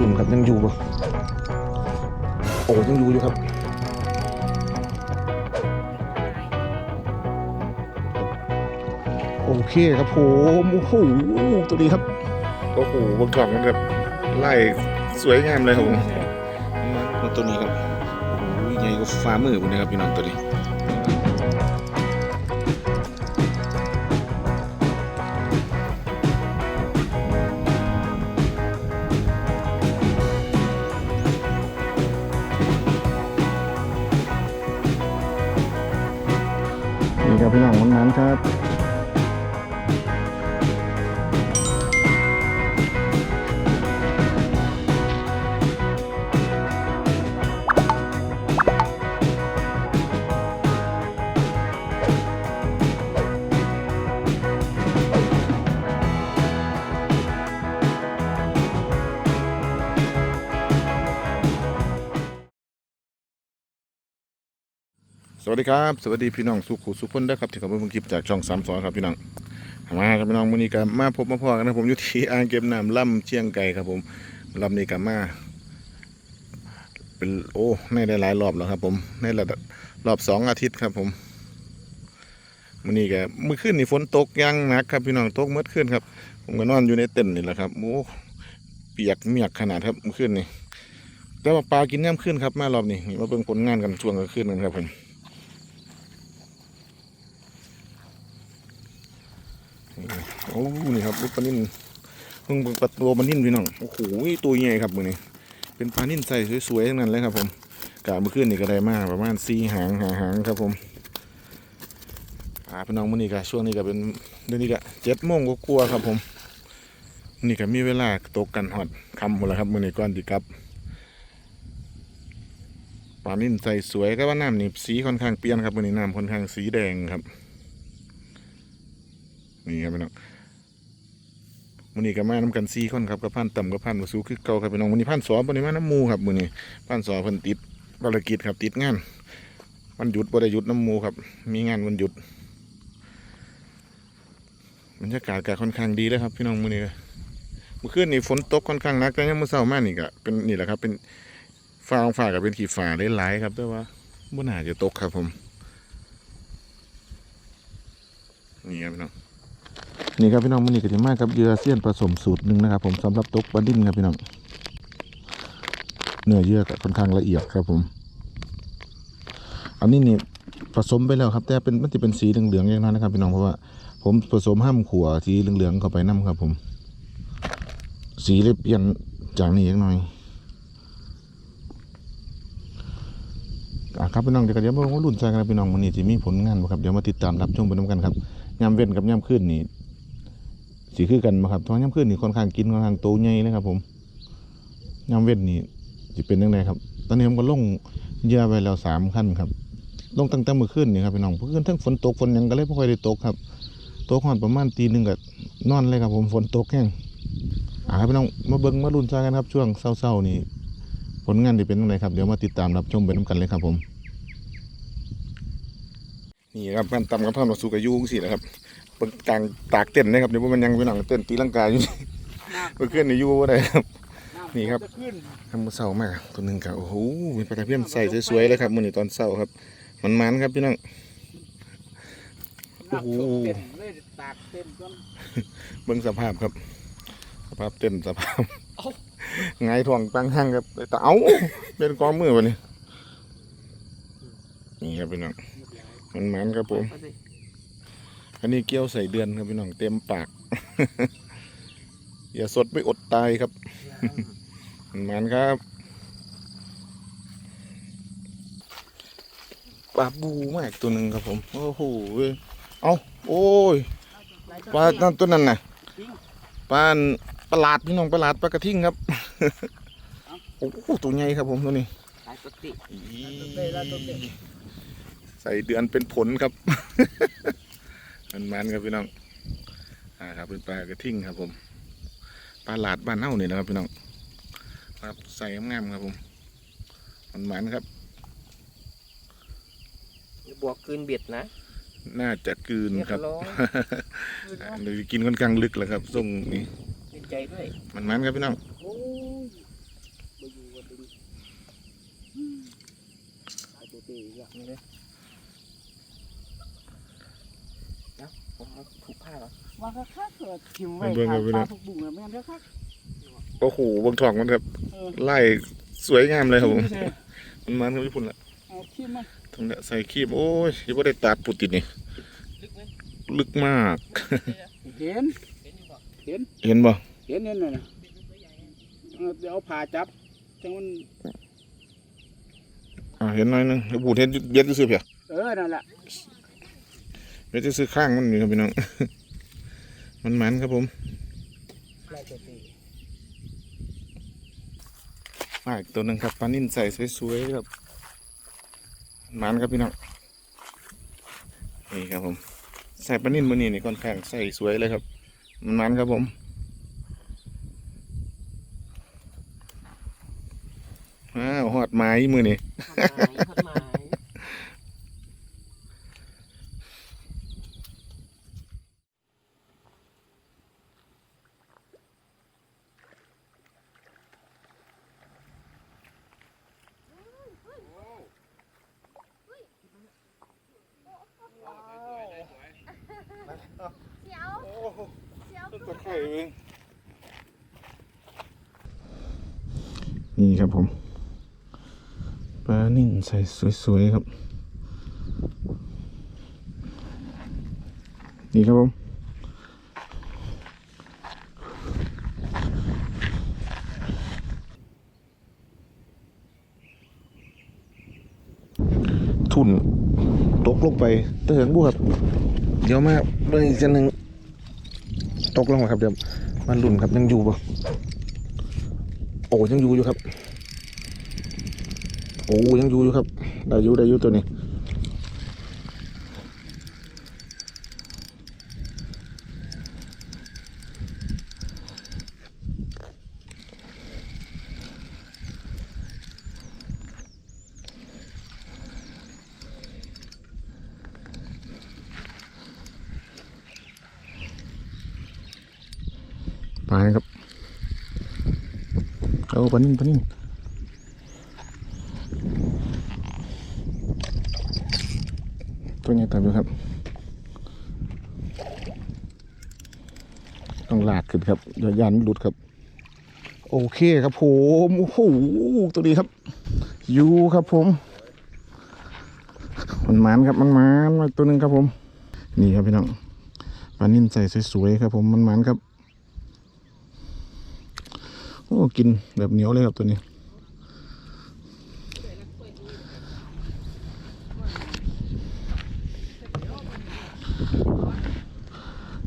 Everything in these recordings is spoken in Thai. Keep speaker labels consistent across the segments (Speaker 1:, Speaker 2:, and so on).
Speaker 1: ลุ่นครับยังอยู่บ่โอ้ยังอยู่อยู่ครับโอเคครับผมโอ้โหตัวนี้ครับโอ้โหบนกล่องมันแบบไล่สวยงามเลยครับผมมาตัวนี้ครับโอ้โหใหญ่กว่าฟ้ามือผมนะครับพี่น้องตัวนี้นี่ ครับพี่น้องวันนั้นครับ สวัสดีครับ สวัสดีพี่น้องสุขุสุขคนเด้อครับที่เข้ามาเบิ่งคลิปจากช่องสามสองครับพี่น้องมาครับพี่น้องมื้อนี้ก็มาพบมาพอกันนะผมอยู่ที่อ่างเก็บน้ำลำเชียงไก่ครับผมลำนี้ก็มาเป็นโอ้ในได้หลายรอบแล้วครับ ผมในระดับรอบสองอาทิตย์ครับผมมื้อนี้ก็เมื่อคืนนี่ฝนตกยังหนักครับพี่น้องตกเมื่อคืนครับ ผมก็นอนอยู่ในเต็นท์นี่แหละครับโอ้เปียกเมียกขนาดครับเมื่อคืนนี่แต่ว่าปลากินย่ำขึ้นครับมารอบนี้มาเบิ่งผลงานกันช่วงกลางคืนกันครับผม โอ้นี่ครับลูกปลานิ่นเพิ่งเบิ่งปลาตัวปลานิ่นพี่น้องโอ้โหตัวใหญ่ครับมือนี้เป็นปลานิ่นใส่สวยๆทั้งนั้นเลยครับ ผมกะเมื่อคืนนี่ก็ได้มากประมาณสี่หางหาหางครับผมอ่าพี่น้องมื้อนี้ก็ช่วงนี้ก็เป็นเดือนนี้ก็เจ็ดโมงก็กลัวครับ ผมนี่ก็มีเวลาตกกันหอดคำหมดแล้วครับมือนี้ก่อนที่กลับปลานิ่นใส่สวยก็ว่าน้ำนี่สีค่อนข้างเปลี่ยนครับมือนี้น้ำค่อนข้างสีแดงครับ นี่ครับพี่น้องมือนี้ก็มาน้ำกัน4คนครับกับพันต่ำกับพันวสูคือเก่าครับพี่น้องมือนี้พันสอบ่ได้มาน้ำมูครับมือนี้พันสอเพิ่นติดภารกิจครับติดงานวันหยุดบ่ได้หยุดน้ำมูครับ มีงานวันหยุดบรรยากาศก็ค่อนข้างดีเลยครับ พี่น้องมือนี้เมื่อคืนนี่ฝนตกค่อนข้างนักแต่ยังมื้อเช้ามานี่ก็เป็นนี่แหละครับ เป็นฟ้าฟ้าก็เป็นขี้ฟ้าหลายๆครับแต่ว่าบ่น่าจะตกครับผมนี่ครับพี่น้อง นี่ครับพี่น้องมันนี่ก็จะมากับเยื่อเสี้ยนผสมสูตรหนึ่งนะครับ ผมสำหรับตกปลาดิ้นครับพี่น้องเนื้อเยื่อกค่อนข้างละเอียดครับผม อันนี้นี่ผสมไปแล้วครับ แต่เป็นมันจะเป็นสีเหลืองๆอย่างนั้นนะครับพี่น้องเพราะว่า ผมผสมห้ามขัวสีเหลืองๆเข้าไปน้ำครับ ผม สีเลยเปลี่ยนจากนี้อย่างน่อยครับพี่น้องเดี๋ยวก็เดี๋ยวมาลุ้นใจกันนะพี่น้องมันนี่จะมีผลงานบ่ครับเดี๋ยวมาติดตามรับชมไปด้วยกันครับย่ำเว้นกับย่ำขึ้นนี่ สีคือกันมาครับเพราะย่ำขึ้นนี่ค่อนข้างกินค่อนข้างโตใหญ่เลยครับ ผมย่ำเว้นนี่จะเป็นยังไงครับ ตอนนี้ผมก็ลงเยื่อไปแล้วสามขั้นครับ ลงตั้งแต่เมื่อคืนนี่ครับพี่น้องเมื่อคืนทั้งฝนตกฝนยังก็เลยไม่ค่อยได้ตกครับตกหอนประมาณตีหนึ่งกับนอนเลยครับ ผมฝนตกแห้งอ่าครับพี่น้องมาเบิ้งมาลุ้นใจกันครับช่วงเศร้าๆนี่ผลงานจะเป็นยังไงครับเดี๋ยวมาติดตามรับชมไปน้ำกันเลยครับ ผมนี่ครับพันตำกับพันมาสู่กับยูงสิแหละครับ เบิ่งกลางตากเต้นนะครับเดี๋ยวมันยังเป็นหนังเต้นตีลังกาอยู่นี่เมื่อคืนนี่อยู่ว่าได้ครับ นี่ครับทำมือเสามากตัวหนึ่งครับโอ้โหมีปลาตะเพียนใส่สวยๆเลยครับมื้อนี้ตอนเช้าครับ มันมันๆครับพี่น้องโอ้โห
Speaker 2: เลยตากเต็มจน
Speaker 1: เบิ่งสภาพครับ สภาพเต้นสภาพ
Speaker 2: เอ้า
Speaker 1: ไงายถ่วงตั้งห้างครับแต่เอ้าเป็นกองมือวะนี่นี่ครับพี่น้องมันมันๆครับผม
Speaker 2: เอาสิ
Speaker 1: อันนี้เกี๊ยวใส่เดือนครับพี่น้องเต็มปาก อย่าสดไม่อดตายครับมันมันครับปลาบูมากตัวหนึ่งครับผม โอ้โหเว้ยเอาโอ้ย ปลานั่นตัวนั้นน่ะ ปลาประหลาดพี่น้องประหลาดปลากระทิงครับ โอ้โหตัวใหญ่ครับผมตัวนี้
Speaker 2: ตายปกติ
Speaker 1: อี
Speaker 2: ได้แล้วตัวเด็ก
Speaker 1: ใส่เดือนเป็นผลครับ มันครับพี่น้องอ่าครับเป็นปลากระทิ่งครับผมปลาหลาดบ้านเน่าเนี่ยนะครับพี่น้องครับใส่งามๆครับผมมันมันครับ
Speaker 2: บวกคืนเบียดนะ
Speaker 1: น่าจะกืนครับเดี๋ยวกินค่อนข้างลึกแล้วครับส่งนี้มันมันครับพี่น้อง
Speaker 2: โอ้ ผมเอาผูกผ้าก่อน
Speaker 3: ว่าก็คักเกิดทิมไว้
Speaker 1: เบิ่ง
Speaker 3: ทา
Speaker 1: เอา
Speaker 3: ง
Speaker 1: ไป
Speaker 3: ป
Speaker 1: เลย
Speaker 3: ลาทุกบุ้งแล้วแม่นเด้อคัก
Speaker 1: โอ้โหเบางทองมันครับ
Speaker 3: เออ
Speaker 1: ไล่สวยงามเลยครับผม
Speaker 3: ใช่
Speaker 1: มันมันครับญี่ปุ่นละ
Speaker 3: เอาขี้มา
Speaker 1: ตรงเนี้ยใส่คีบโอ้ยยังไม่ได้ตัดปุดติดนี่
Speaker 2: ลึกไหม
Speaker 1: ลึกมาก
Speaker 3: เห็น
Speaker 2: เห็นอยู่บ่
Speaker 3: เห็น
Speaker 1: เห็นบ่
Speaker 3: เห็นนั่นน่ะนะเออเดี๋ยวเอาผ่าจับจังมัน
Speaker 1: อ่าเห็นหน่อยหนึงไอ้บูดเห็นเย็ดซื้อเพีย
Speaker 3: เออนั่นแหละ
Speaker 1: เย็ดซื้อข้างมันนี่ครับพี่น้อง มันมันครับผม
Speaker 2: ไล่ตัวตี
Speaker 1: มาอีกตัวหนึ่งครับปลานิ่นใส่สวยๆครับมันครับพี่น้อง นี่ครับผม ใส่ปลานิ่นมือนี่นี่ค่อนข้างใส่สวยเลยครับ มันมันครับผมอ้าวหอดไม้มือนี่
Speaker 2: พัดไม้พัดไม้
Speaker 4: เดี๋ยวเดี๋ยว
Speaker 1: ตะไคร้เองนี่ครับผม ปลานิ่นใส่สวยๆครับ นี่ครับผมทุนตกลงไปเตือนบวครับเดี๋ยวมาเบิ่งอีกจันหนึ่ง ตกลงมาครับเดี๋ยวมันหลุนครับยังอยู่ปะโอ้ยังอยู่อยู่ครับ โอ้ยังอยู่อยู่ครับได้อยู่ได้อยู่ตัวนี้ไปครับเอา ปลานิ่งปลานิ่งตัวนี้ตับอยู่ครับ ต้องลากขึ้นครับอย่ายันหลุดครับ โอเคครับผมโอ้โหตัวนี้ครับอยูครับผมมันมานครับมันมานมาตัวหนึ่งครับผม นี่ครับพี่น้องปลานิ่นใส่สวยๆครับผมมันมานครับ โอ้กินแบบเหนียวเลยครับตัวนี้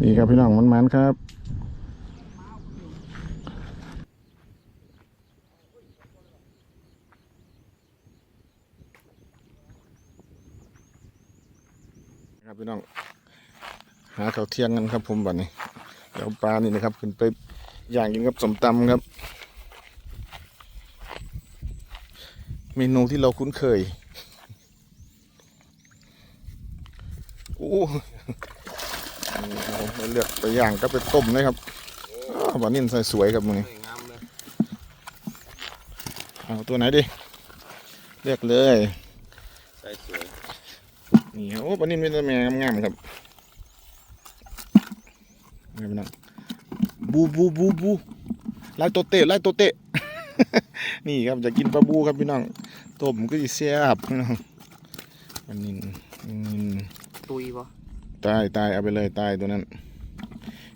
Speaker 1: นี่ครับพี่น้องมันมันๆครับครับพี่น้อง หาเขาเที่ยงกันครับผมบัดนี้เดี๋ยวปลานี่นะครับ ขึ้นไป ย่างกินกับสมตำครับ เมนูที่เราคุ้นเคยโอ้นี่ครับผมไปเลือกไปย่างก็ไปต้มเลยครับอ้าวบานินใส่สวยครับมึง
Speaker 2: สวยงามเลย
Speaker 1: เอาตัวไหนดิ เลือกเลย
Speaker 2: ใส่สวย
Speaker 1: นี่ครับโอ้บานินเป็นตัวแม่งามๆครับนี่พี่น้อง บูบูบูบูไล่ตัวเตะไล่ตัวเตะ นี่ครับจะกินปลาบูครับพี่น้องต้มก็จะแซ่บพี่น้องบานินอืม
Speaker 2: ตุยบ่
Speaker 1: ตายตายเอาไปเลยตายตัวนั้น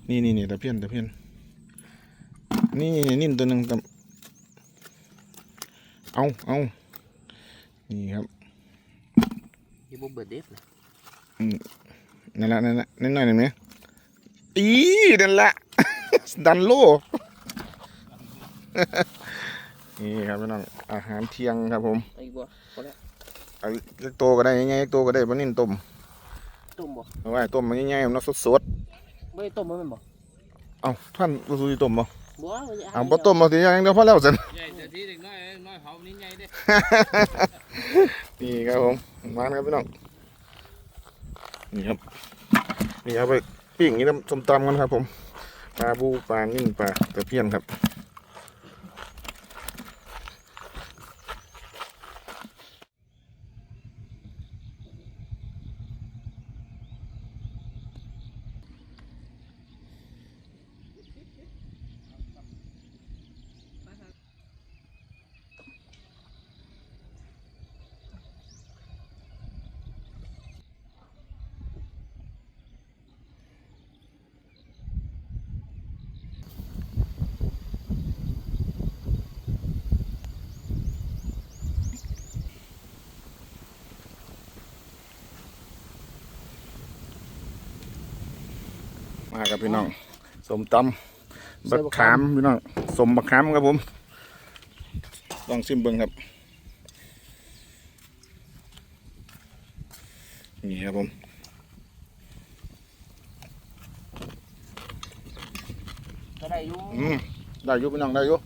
Speaker 1: นี่นี่นี่ตะเพียนตะเพียนนี่นี่นิ่มตัวหนึ่งตะเอาเอานี่ครับ
Speaker 2: อยี่บ่เบิดเด็ดเลย
Speaker 1: นั่นละนั่นละนิดหน่อยหนึ่งไหมอีนั่นละ ดันโลนี่ครับพี่น้องอาหารเที่ยงครับผม
Speaker 2: ไอ้บ่พอแล้ว
Speaker 1: เอาเล็กโตก็ได้ง่ายๆโตก็ได้ปลานิ่นต้ม
Speaker 2: ต้มบ่
Speaker 1: เอาไว้ต้มมันง่ายๆมันสด
Speaker 2: ไม่ได้ต้มบ่แม่นบ่
Speaker 1: ๆเอาท่านก็ซื้อต้มบ่
Speaker 2: บ่ว่าจะ
Speaker 1: เอาบ่ต้มเอาสิอย่างเดียวพอแล้วสิ
Speaker 2: ใหญ่แต่ที่เด็กน้อยน้อยเผานี่ใหญ่เด้
Speaker 1: นี่ครับผมมาครับพี่น้องนี่ครับนี่เอาไปปิ้งนี่น้ำส้มตำกันครับผม ปลาบูปลานิ่มปลาตะเพียนครับ มาครับพี่น้องสมตำบักขามพี่น้องสมบักขามครับผมลองชิมเบิ้งครับนี่ครับผม
Speaker 2: ก็ได้อยู่
Speaker 1: อืมได้อยู่พี่น้องได้อยู่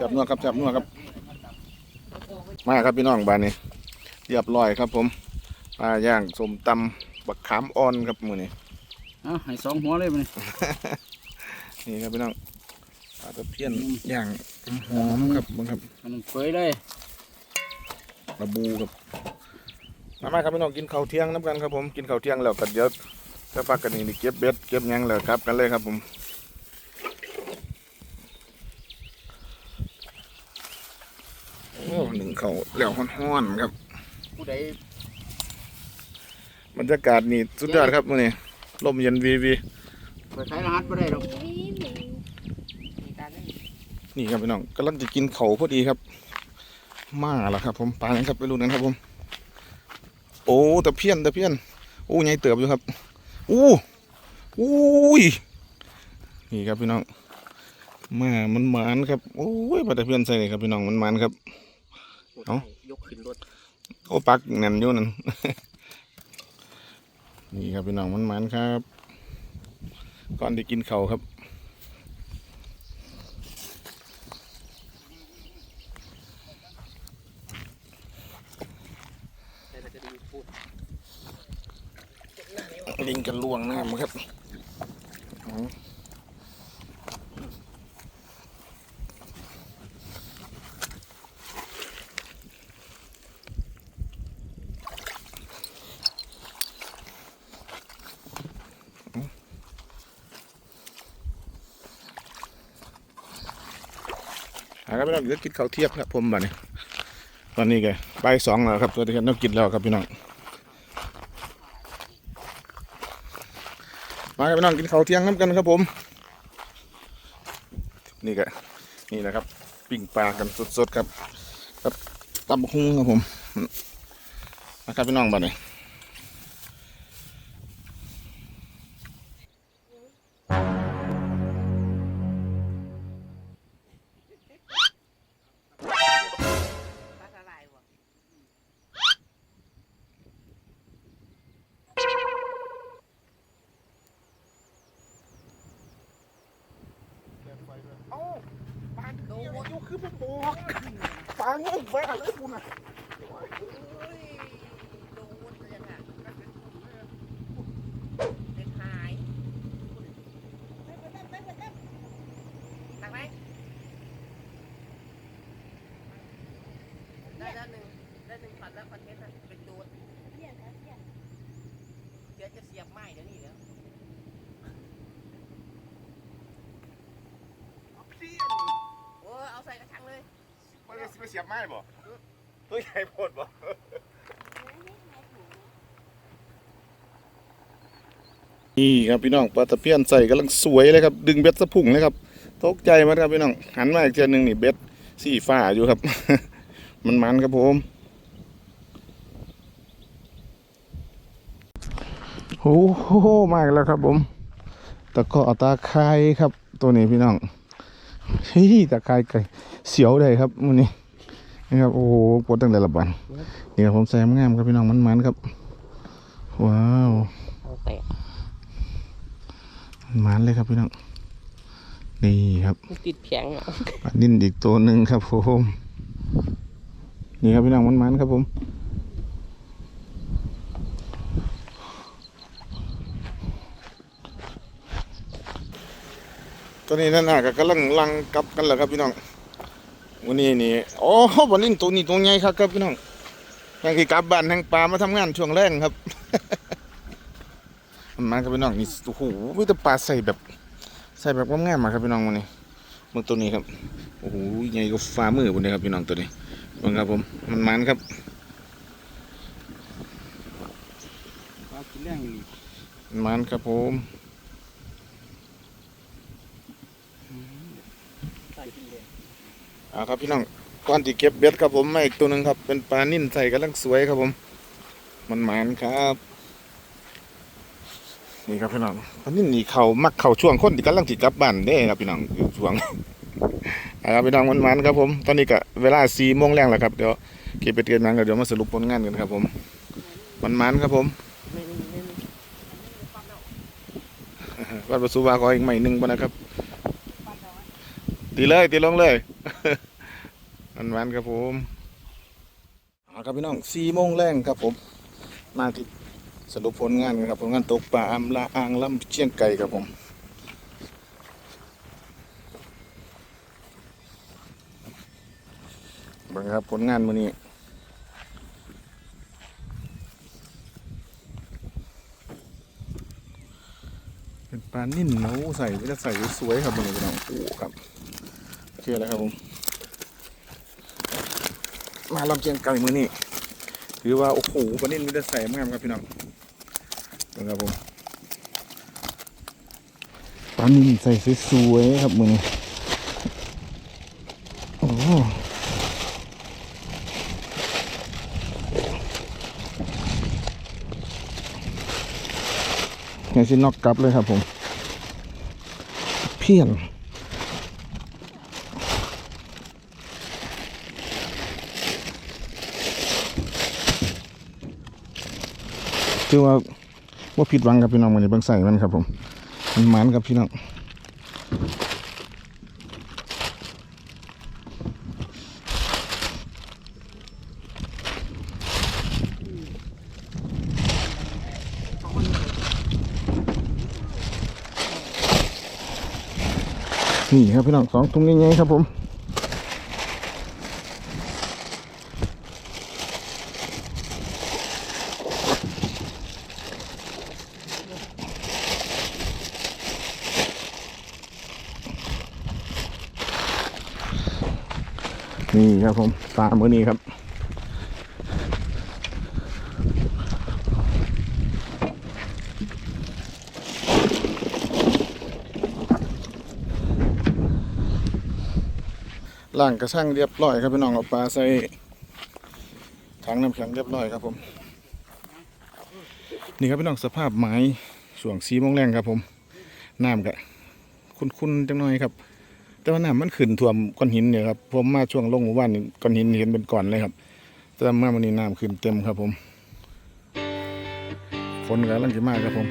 Speaker 1: จับนัวครับจับนัวครับ มาครับพี่น้องบ้านนี้เรียบร้อยครับผมปลาย่างสมตำ บักขามอ่อนครับมือนี้
Speaker 3: เอะให้สองหัวเลยมัน
Speaker 1: นี่ครับพี่น้องปลาตะเพียนย่างหอมครับเบังครับ
Speaker 3: มันเฟยเลย
Speaker 1: ปลาบูครับมามาครับพี่น้องกินข้าวเที่ยงน้ำกันครับผมกินข้าวเที่ยงแล้วกันเดี๋ยวจะพักกันนี่นี่เก็บเบ็ดเก็บหยังแล้วครับกันเลยครับผมโอ้หนึ่งเขาวแล้วห้อนๆครับ
Speaker 2: ผู้ใด
Speaker 1: บ รรยากาศนี่สุดยอดครับมื้อนี้ลมเย็นวีวี
Speaker 3: ไปขายรหัสไม่ได้หรอก
Speaker 2: มีการนั่น
Speaker 1: นี่ครับพี่น้องกำลังจะกินเขาวพอดีครับ มาแล้วครับ ผมปลาอย่างครับไปรุ่นนั้นครับผม โอ้ตะเพียนตะเพียนโอ้ใหญ่เติบอยู่ครับอู้อู้ยนี่ครับพี่น้องมามันหมานครับโอ้ยปลาตะเพียนใส่นี่ครับพี่น้องมันหมานครับ เอ้า
Speaker 2: ยกขึ้นรถ
Speaker 1: โอ้ปักแน่นอยู่นั่น นี่ครับพี่น้องมันมันครับ ก่อนที่กินเขาครับ
Speaker 2: ลิ
Speaker 1: งกันล่วงน้ำครับ ครับพี่น้องเดี๋ยวกินข้าวเทียบครับผมบัดนี้ตอนนี้แกบ่ายสองแล้วครับตัวที่เรากินแล้วครับพี่น้องมาครับพี่น้องกินข้าวเที่ยงน้ำกันครับผม นี่ก็นี่แหละครับปิ้งปลากันสดๆครับครับตำบักหุ่งครับผมนะครับพี่น้องบ้าน
Speaker 2: สียบไม้
Speaker 1: บ่ตัวใหญ่โพดบ่นี่ครับพี่น้องปลาตะเพียนใส่กำลังสวยเลยครับ ดึงเบ็ดสะพุ่งเลยครับตกใจมากครับพี่น้องหันมาอีกเทียหนึงนี่เบ็ดสีฟ้าอยู่ครับ มันมันครับผมโอ้โหมากแล้วครับผมตะเกาะตาไคร้ครับ ตัวนี้พี่น้องเฮ้ยตาไคร้ไก่เสียวเลยครับมันนี้ นี่ครับโอ้โหปวดตั้งแต่ละบันนี่ครับผมแซมงามครับพี่น้องมันมันๆครับ ว้าว
Speaker 2: เอาแตะ
Speaker 1: มันมันเลยครับพี่น้องนี่ครับ
Speaker 2: ติดแผงอะ
Speaker 1: ปลานิ่นอีกตัวหนึ่งครับผมนี่ครับพี่น้องมันมันๆครับผมตอนนี้นั่นน่ะก็กำลังลังกลับกันแหละครับพี่น้อง วันนี้นี่อ๋อปลานิ่นตัวนี้ตัวใหญ่ครับครับพี่น้องยังคือกลับบ้านทางปลามาทำงานช่วงแรกครับมันมาครับพี่น้องนี่โอ้โหมีแต่ปลาใส่แบบ ใส่แบบง่ามๆมาครับพี่น้องวันนี้มือตัวนี้ครับโอ้โหใหญ่กว่าฟ้ามือบนนี้ครับพี่น้องตัวนี้เบิ่งครับผมมันมันครับ
Speaker 3: ปลากินแรงนี่
Speaker 1: มันมันครับผม อ่าครับพี่น้องก่อนที่เก็บเบ็ดครับผมมาอีกตัวหนึ่งครับ เป็นปลานิ่นใส่กำลังสวยครับผม มันมันครับ นี่ครับพี่น้องตอนนี้นี่เขามักเข้าช่วงคนที่กำลังสิกลับบ้านเด้ครับพี่น้องอยู่ช่วงเอาครับพี่น้องมันๆครับผม ตอนนี้ก็เวลาสี่โมงแรงแล้วครับเดี๋ยวเก็บเป็ดเก็บนังกันเดี๋ยวมาสรุปผลงานกันครับผม มันๆครับผมวัดประสูวาขออีกใหม่หนึ่งบ่นะครับตีเลยตีลงเลย มันครับผมเอาครับพี่น้องสี่โมงแรงครับผม มาที่สรุปผลงานกันครับผลงานตกปลาอำลาอ่างลำเชียงไก่ครับผมบิ่งครับผลงานมื้อนี้เป็นปลานิ่นเนาใส่ไม่ได้ใส่สวยๆครับมือนี้พี่น้องโอ้ครับโอเคแล้วครับผม มาลำเชียงไก่มือนี้ถือว่า โอ้โหปลานิ่นม่ได้ใส่มากครับพี่น้องเบิ่งครับผมปลานิ่นใส่สวยๆครับมือนี้โอ้ไงสินอกกลับเลยครับผม เพี้ยน คือว่าว่าผิดหวังกับพี่น้องมันในบางใส่มันครับผม มันหมานกับพี่น้องนี่ครับพี่น้องสองถุงใหญ่ๆครับผม นี่ครับผ มปลามือนี้ครับล่างกระช่างเรียบร้อยครับพี่น้องเอาปลาใส่ถังน้ำแข็งเรียบร้อยครับผม นี่ครับพี่น้องสภาพไม้ช่วงสีโมงแรงครับผมน้ำกะคุ้นๆจังหน่อยครับ แต่ว่าน้ำมันขึ้นท่วมก้อนหินเนี่ยครับผมมาช่วงลงหมู่บ้านนี่ก้อนหินเห็นเป็นก้อนเลยครับ แต่มาวันนี้น้ำขึ้นเต็มครับผมฝนกำลังจะมากครับผม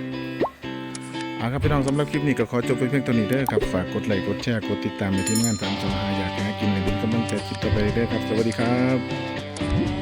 Speaker 1: เอาครับพี่น้องสำหรับคลิปนี้ก็ขอจบไปเพียงเท่านี้เด้อครับฝากกดไลค์กดแชร์กดติดตามในทีมงานสามสมหาอยากให้กินในดินกำลังใจคลิปต่อไปเด้อครับ สวัสดีครับ